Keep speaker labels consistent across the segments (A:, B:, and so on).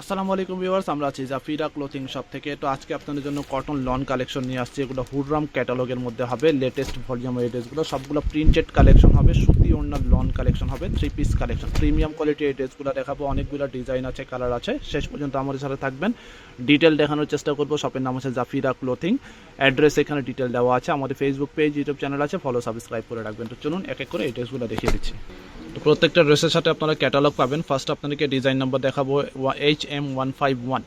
A: আসসালামু আলাইকুম ভিউয়ার্স, আমরা আছি জাফিরা ক্লোথিং শপ থেকে। তো আজকে আপনাদের জন্য কটন লন কালেকশন নিয়ে আসছি। এগুলো হুররাম ক্যাটালগের মধ্যে হবে লেটেস্ট ভলিউম এই ড্রেসগুলো সবগুলো প্রিন্টেড কালেকশন হবে, সুতি ওড়নার লন কালেকশন হবে three piece collection premium quality এই ড্রেসগুলো দেখাবো, অনেকগুলো ডিজাইন আছে কালার আছে। শেষ পর্যন্ত আমাদের সাথে থাকবেন। ডিটেল দেখানোর চেষ্টা করব শপের নাম আছে জাফিরা ক্লোথিং। অ্যাড্রেস এখানে ডিটেল দেওয়া আছে। আমাদের ফেসবুক পেজ ইউটিউব চ্যানেল আছে ফলো সাবস্ক্রাইব করে রাখবেন। তো চলুন এক এক করে এই ড্রেসগুলো দেখিয়ে দিচ্ছি। তো প্রত্যেকটা ড্রেসের সাথে আপনারা ক্যাটালগ পাবেন। ফার্স্ট আপনাদেরকে ডিজাইন নাম্বার দেখাবো H M one five one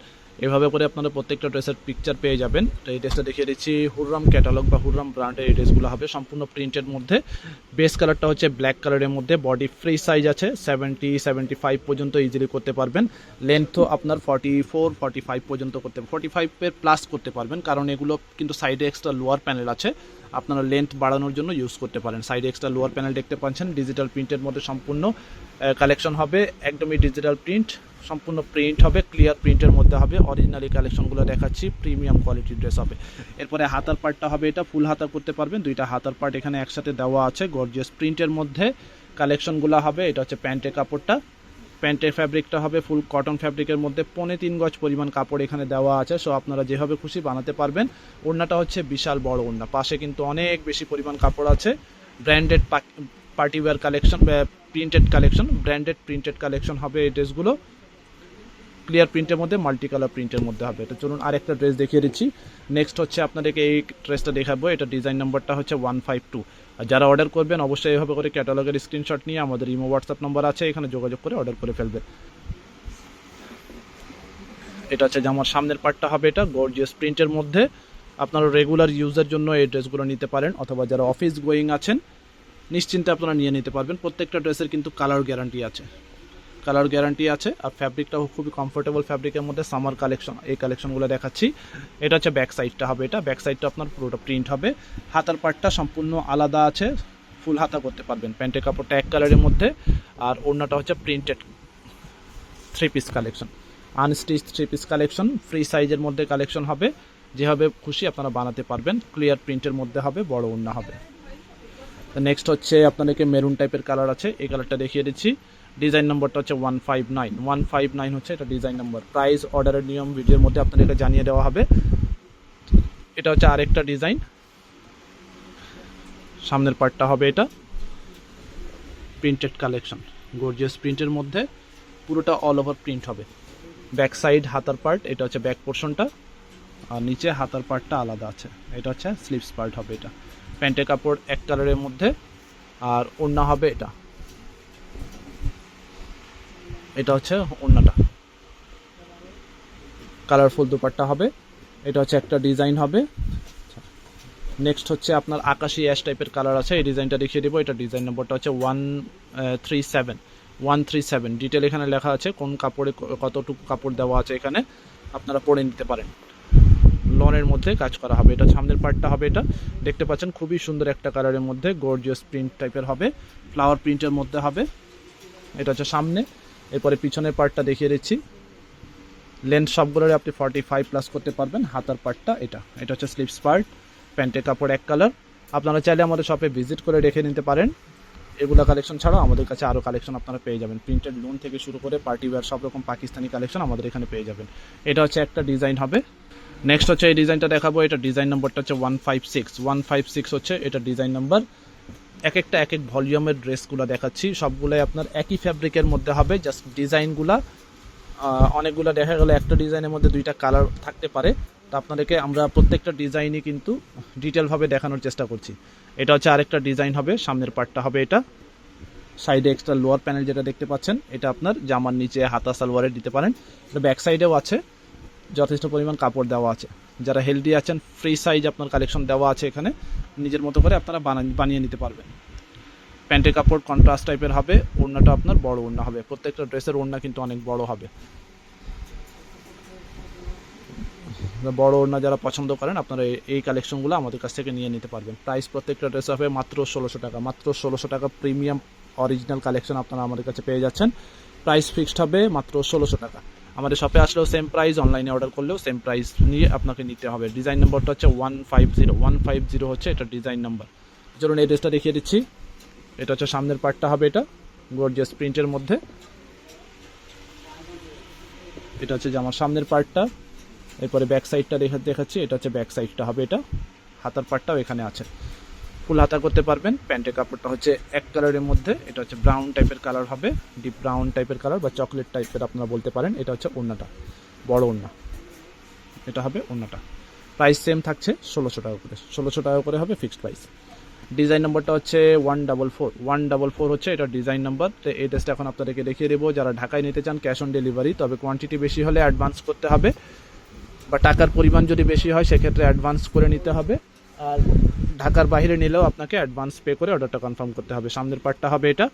A: এভাবে করে আপনারা প্রত্যেকটা ড্রেসের পিকচার পেয়ে যাবেন। তো এই ড্রেসটা দেখিয়ে দিচ্ছি। হুররাম ক্যাটালগ বা হুররাম ব্র্যান্ডের এই ড্রেসগুলো হবে সম্পূর্ণ প্রিন্টের মধ্যে। বেস কালারটা হচ্ছে ব্ল্যাক কালারের মধ্যে। বডি ফ্রি সাইজ আছে সেভেন্টি সেভেন্টি ফাইভ পর্যন্ত ইজিলি করতে পারবেন। লেন্থও আপনার ফর্টি ফোর ফর্টি ফাইভ পর্যন্ত করতে ফর্টি ফাইভের প্লাস করতে পারবেন। কারণ এগুলো কিন্তু সাইডে এক্সট্রা লোয়ার প্যানেল আছে। আপনারা লেন্থ বাড়ানোর জন্য ইউজ করতে পারেন। সাইডে এক্সট্রা লোয়ার প্যানেল দেখতে পাচ্ছেন। ডিজিটাল প্রিন্টের মধ্যে সম্পূর্ণ কালেকশন হবে। একদমই ডিজিটাল প্রিন্ট সম্পূর্ণ প্রিন্ট হবে ক্লিয়ার প্রিন্টের মধ্যে হবে অরিজিনালি কালেকশনগুলো দেখাচ্ছি প্রিমিয়াম কোয়ালিটির ড্রেস হবে। এরপরে হাতার পার্টটা হবে এটা ফুল হাতা করতে পারবেন, দুইটা হাতার পার্ট এখানে একসাথে দেওয়া আছে গর্জিয়াস প্রিন্টের মধ্যে কালেকশনগুলো হবে, এটা হচ্ছে প্যান্টের কাপড়টা। প্যান্টের ফ্যাব্রিকটা হবে ফুল কটন ফ্যাব্রিকের মধ্যে, পৌনে তিন গজ পরিমাণ কাপড় এখানে দেওয়া আছে সো আপনারা যেভাবে খুশি বানাতে পারবেন। ওড়নাটা হচ্ছে বিশাল বড় ওড়না, পাশে কিন্তু অনেক বেশি পরিমাণ কাপড় আছে। Branded partywear collection printed collection branded printed collection হবে এই ড্রেসগুলো ক্লিয়ার প্রিন্টের মধ্যে মাল্টি কালার প্রিন্টের মধ্যে হবে। এটা চলুন আরেকটা ড্রেস দেখিয়ে দিচ্ছি। নেক্সট হচ্ছে আপনাদেরকে এই ড্রেসটা দেখাবো। এটা ডিজাইন নাম্বারটা হচ্ছে ওয়ান ফাইভ টু আর যারা অর্ডার করবেন, অবশ্যই এভাবে করে ক্যাটালগের স্ক্রিনশট নিয়ে আমাদের ইমো হোয়াটসঅ্যাপ নাম্বার আছে, এখানে যোগাযোগ করে অর্ডার করে ফেলবেন। এটা হচ্ছে জামার সামনের পার্টটা হবে এটা গর্জিয়াস প্রিন্টের মধ্যে। আপনারা রেগুলার ইউজের জন্য এই ড্রেসগুলো নিতে পারেন, অথবা যারা অফিস গোয়িং আছেন, নিশ্চিন্তে আপনারা নিয়ে নিতে পারবেন। প্রত্যেকটা ড্রেসের কিন্তু কালার গ্যারান্টি আছে। কালার গ্যারান্টি আছে আর ফ্যাব্রিকটাও খুবই কমফোর্টেবল ফ্যাব্রিকের মধ্যে সামার কালেকশন এই কালেকশনগুলো দেখাচ্ছি। এটা হচ্ছে ব্যাক সাইডটা হবে এটা। ব্যাক সাইডটা আপনার পুরোটা প্রিন্ট হবে। হাতার পার্টটা সম্পূর্ণ আলাদা আছে। ফুল হাতা করতে পারবেন। প্যান্টের কাপড়টা এক কালারের মধ্যে। আর ওড়নাটা হচ্ছে printed three piece collection unstitch three piece collection free সাইজের মধ্যে কালেকশন হবে। যেভাবে খুশি আপনারা বানাতে পারবেন। ক্লিয়ার প্রিন্টের মধ্যে হবে, বড় ওড়না হবে। নেক্সট হচ্ছে আপনাদেরকে মেরুন টাইপের কালার আছে। এই কালারটা দেখিয়ে দিচ্ছি। ডিজাইন নম্বরটা হচ্ছে one five nine one five nine হচ্ছে এটা ডিজাইন নম্বর। প্রাইস অর্ডারের নিয়ম, ভিডিওর মধ্যে আপনাদেরকে জানিয়ে দেওয়া হবে। এটা হচ্ছে আরেকটা ডিজাইন। সামনের পার্টটা হবে এটা। Printed collection. গর্জিয়াস প্রিন্টের মধ্যে পুরোটা অল ওভার প্রিন্ট হবে। ব্যাক সাইড হাতার পার্ট, এটা হচ্ছে ব্যাক পোর্শনটা। আর নিচে হাতার পার্টটা আলাদা আছে। এটা হচ্ছে স্লিপস পার্ট হবে এটা। প্যান্টের কাপড় এক কালারের মধ্যে। আর ওড়না হবে এটা। এটা হচ্ছে ওড়নাটা। কালারফুল দুপাট্টা হবে। এটা হচ্ছে একটা ডিজাইন হবে। নেক্সট হচ্ছে আপনার আকাশি অ্যাশ টাইপের কালার আছে। এই ডিজাইনটা দেখিয়ে দেবো। এটা ডিজাইন নম্বরটা হচ্ছে one three seven one three seven detail এখানে লেখা আছে কোন কাপড়ে কতটুকু কাপড় দেওয়া আছে এখানে। আপনারা পরে নিতে পারেন। লনের মধ্যে কাজ করা হবে। এটা সামনের পার্টটা হবে এটা। দেখতে পাচ্ছেন খুবই সুন্দর একটা কালারের মধ্যে গর্জিয়াস প্রিন্ট টাইপের হবে। ফ্লাওয়ার প্রিন্টের মধ্যে হবে। এটা হচ্ছে সামনে। এরপরে পিছনের পার্টটা দেখিয়ে দিচ্ছি। লেন্থ সবগুলোর আপনি ফর্টি ফাইভ প্লাস করতে পারবেন। হাতার পার্টটা এটা। এটা হচ্ছে স্লিপস পার্ট প্যান্টের কাপড় এক কালার আপনারা চাইলে আমাদের শপে ভিজিট করে রেখে নিতে পারেন। এগুলো কালেকশন ছাড়াও আমাদের কাছে আরও কালেকশন আপনারা পেয়ে যাবেন। প্রিন্টেড লোন থেকে শুরু করে পার্টি ওয়্যার সব রকম পাকিস্তানি কালেকশন আমাদের এখানে পেয়ে যাবেন। এটা হচ্ছে একটা ডিজাইন হবে। নেক্সট হচ্ছে এই ডিজাইনটা দেখাবো। এটা ডিজাইন নম্বরটা হচ্ছে one five six one five six হচ্ছে এটা ডিজাইন নাম্বার এক একটা এক এক ভলিউমের ড্রেসগুলো দেখাচ্ছি। সবগুলোই আপনার একই ফ্যাব্রিকের মধ্যে হবে জাস্ট ডিজাইনগুলা। অনেকগুলো দেখা গেলে, একটা ডিজাইনের মধ্যে দুইটা কালার থাকতে পারে। তো আপনাদেরকে আমরা প্রত্যেকটা ডিজাইনই কিন্তু ডিটেলভাবে দেখানোর চেষ্টা করছি। এটা হচ্ছে আরেকটা ডিজাইন হবে, সামনের পার্টটা হবে এটা। সাইডে এক্সট্রা লোয়ার প্যানেল যেটা দেখতে পাচ্ছেন, এটা আপনার জামার নিচে হাতা সালোয়ারে দিতে পারেন। এটা ব্যাক সাইডেও আছে। যথেষ্ট পরিমাণ কাপড় দেওয়া আছে। যারা হেলদি আছেন ফ্রি সাইজ আপনার কালেকশন দেওয়া আছে এখানে, নিজের মতো করে আপনারা বানিয়ে নিতে পারবেন। প্যান্টের কাপড় কন্ট্রাস্ট টাইপের হবে, ওড়নাটা আপনার বড় ওড়না হবে। প্রত্যেকটা ড্রেসের ওড়না কিন্তু অনেক বড় হবে। বড় ওড়না যারা পছন্দ করেন, আপনারা এই কালেকশনগুলো আমাদের কাছ থেকে নিয়ে নিতে পারবেন। প্রাইস প্রত্যেকটা ড্রেস হবে মাত্র ষোলোশো টাকা। মাত্র ষোলোশো টাকা প্রিমিয়াম অরিজিনাল কালেকশন আপনারা আমাদের কাছে পেয়ে যাচ্ছেন। প্রাইস ফিক্সড হবে মাত্র ষোলোশো টাকা। আমাদের শপে আসলেও সেম প্রাইস অনলাইনে অর্ডার করলেও সেম প্রাইস নিয়ে আপনাকে নিতে হবে। ডিজাইন নম্বরটা হচ্ছে one five zero one five zero হচ্ছে এটা ডিজাইন নাম্বার চলুন এই ড্রেসটা দেখিয়ে দিচ্ছি। এটা হচ্ছে সামনের পার্টটা হবে এটা গর্জিয়াস প্রিন্টের মধ্যে। এটা হচ্ছে জামার সামনের পার্টটা এরপরে ব্যাক সাইডটা দেখা দেখাচ্ছি, এটা হচ্ছে ব্যাক সাইডটা হবে এটা। হাতার পার্টটাও এখানে আছে। ফুল হাতা করতে পারবেন। প্যান্টের কাপড়টা হচ্ছে এক কালারের মধ্যে। এটা হচ্ছে ব্রাউন টাইপের কালার হবে। ডিপ ব্রাউন টাইপের কালার বা চকলেট টাইপের আপনারা বলতে পারেন। এটা হচ্ছে ওড়নাটা। বড় ওড়না। এটা হবে ওড়নাটা। প্রাইস সেম থাকছে ষোলোশো টাকা করে। ষোলোশো টাকা করে হবে ফিক্সড প্রাইস ডিজাইন নাম্বারটা হচ্ছে one double four one double four হচ্ছে এটা ডিজাইন নাম্বার তো এই ড্রেসটা এখন আপনাদেরকে দেখিয়ে দেবো। যারা ঢাকায় নিতে চান ক্যাশ অন ডেলিভারি তবে কোয়ান্টিটি বেশি হলে অ্যাডভান্স করতে হবে। বা টাকার পরিমাণ যদি বেশি হয়, সেক্ষেত্রে অ্যাডভান্স করে নিতে হবে। আর ঢাকার বাইরে নিলেও আপনাকে অ্যাডভান্স পে করে অর্ডারটা কনফার্ম করতে হবে। সামনের পার্টটা হবে এটা।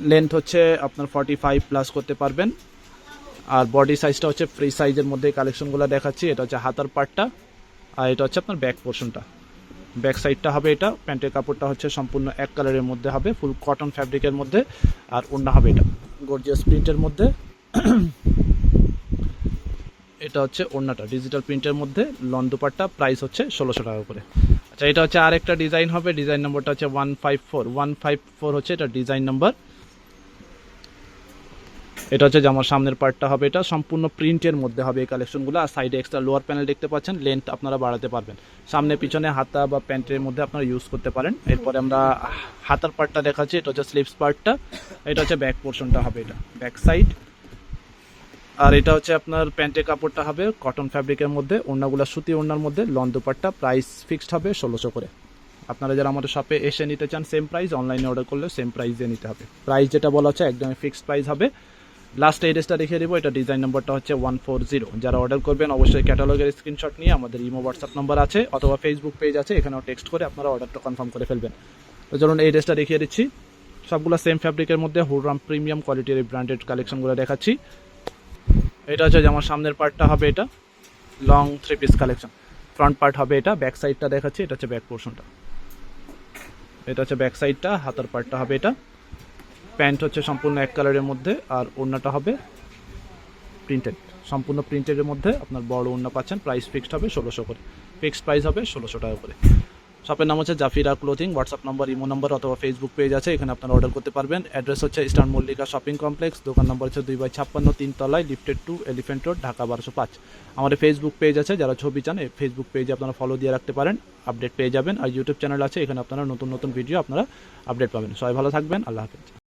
A: লেন্থ হচ্ছে আপনার ফর্টি ফাইভ প্লাস করতে পারবেন। আর বডি সাইজটা হচ্ছে ফ্রি সাইজের মধ্যে কালেকশনগুলো দেখাচ্ছি। এটা হচ্ছে হাতার পার্টটা আর এটা হচ্ছে আপনার ব্যাক পোর্শনটা ব্যাক সাইডটা হবে এটা। প্যান্টের কাপড়টা হচ্ছে সম্পূর্ণ এক কালারের মধ্যে হবে। ফুল কটন ফ্যাব্রিকের মধ্যে। আর ওড়না হবে এটা। গর্জিয়াস প্রিন্টের মধ্যে। এটা হচ্ছে ওড়নাটা ডিজিটাল প্রিন্টের মধ্যে লন দুপাট্টা প্রাইস হচ্ছে ষোলোশো টাকা করে। আচ্ছা এটা হচ্ছে আরেকটা ডিজাইন হবে ডিজাইন নম্বরটা হচ্ছে one five four one five four হচ্ছে এটা ডিজাইন নাম্বার এটা হচ্ছে জামার সামনের পার্টটা হবে এটা, সম্পূর্ণ প্রিন্টের মধ্যে হবে এই কালেকশনগুলো আর সাইডে এক্সট্রা লোয়ার প্যানেল দেখতে পাচ্ছেন লেন্থ আপনারা বাড়াতে পারবেন। সামনে, পিছনে, হাতা বা প্যান্টের মধ্যে আপনারা ইউজ করতে পারেন। এরপরে আমরা হাতার পার্টটা দেখাচ্ছি, এটা হচ্ছে স্লিভস পার্টটা, এটা হচ্ছে ব্যাক পোর্শনটা হবে এটা ব্যাক সাইড আর এটা হচ্ছে আপনার প্যান্টের কাপড়টা হবে কটন ফ্যাব্রিকের মধ্যে, ওড়নাগুলো সুতি ওড়নার মধ্যে লন দুপাট্টা প্রাইস ফিক্সড হবে ষোলোশো করে। আপনারা যারা আমাদের শপে এসে নিতে চান সেম প্রাইস অনলাইনে অর্ডার করলে সেম প্রাইসে নিতে হবে। প্রাইস যেটা বলা হচ্ছে একদমই ফিক্সড প্রাইস হবে। লাস্ট এড্রেসটা ড্রেসটা দেখিয়ে দেবো, এটা ডিজাইন নাম্বারটা হচ্ছে ওয়ান ফোর জিরো যারা অর্ডার করবেন, অবশ্যই ক্যাটালগের স্ক্রিনশট নিয়ে আমাদের ইমো হোয়াটসঅ্যাপ নাম্বার আছে, অথবা ফেসবুক পেজ আছে, এখানেও টেক্সট করে আপনারা অর্ডারটা কনফার্ম করে ফেলবেন। তো চলুন এই ড্রেসটা দেখিয়ে দিচ্ছি। সবগুলো সেম ফ্যাব্রিকের মধ্যে হুররাম প্রিমিয়াম কোয়ালিটির এই ব্র্যান্ডেড কালেকশনগুলো দেখাচ্ছি। এটা হচ্ছে যে আমার সামনের পার্টটা হবে এটা। Long three piece collection front part হবে এটা ব্যাক সাইডটা দেখাচ্ছি, এটা হচ্ছে ব্যাক পোর্শনটা এটা হচ্ছে ব্যাক সাইডটা হাতার পার্টটা হবে এটা। প্যান্ট হচ্ছে সম্পূর্ণ এক কালারের মধ্যে, আর ওড়নাটা হবে প্রিন্টেড সম্পূর্ণ প্রিন্টেডের মধ্যে আপনার বড় ওড়না পাচ্ছেন প্রাইস ফিক্সড হবে ষোলোশো করে। ফিক্সড প্রাইস হবে ষোলোশো টাকা করে। শপের নাম হচ্ছে Zafira clothing WhatsApp number imo number অথবা ফেসবুক পেজ আছে, এখানে আপনারা অর্ডার করতে পারবেন। অ্যাড্রেস হচ্ছে ইস্টার্ন মল্লিকা শপিং কমপ্লেক্স দোকান নম্বর হচ্ছে দুই বাই ছাপ্পান্ন তিনতলায় lifted two elephant road Dhaka বারোশো পাঁচ। আমাদের ফেসবুক পেজ আছে, যারা ছবি চান, এই ফেসবুক পেজে আপনারা ফলো দিয়ে রাখতে পারেন আপডেট পেয়ে যাবেন। আর ইউটিউব চ্যানেল আছে, এখানে আপনারা নতুন নতুন ভিডিও আপনারা আপডেট পাবেন। সবাই ভালো থাকবেন, আল্লাহ হাফেজ।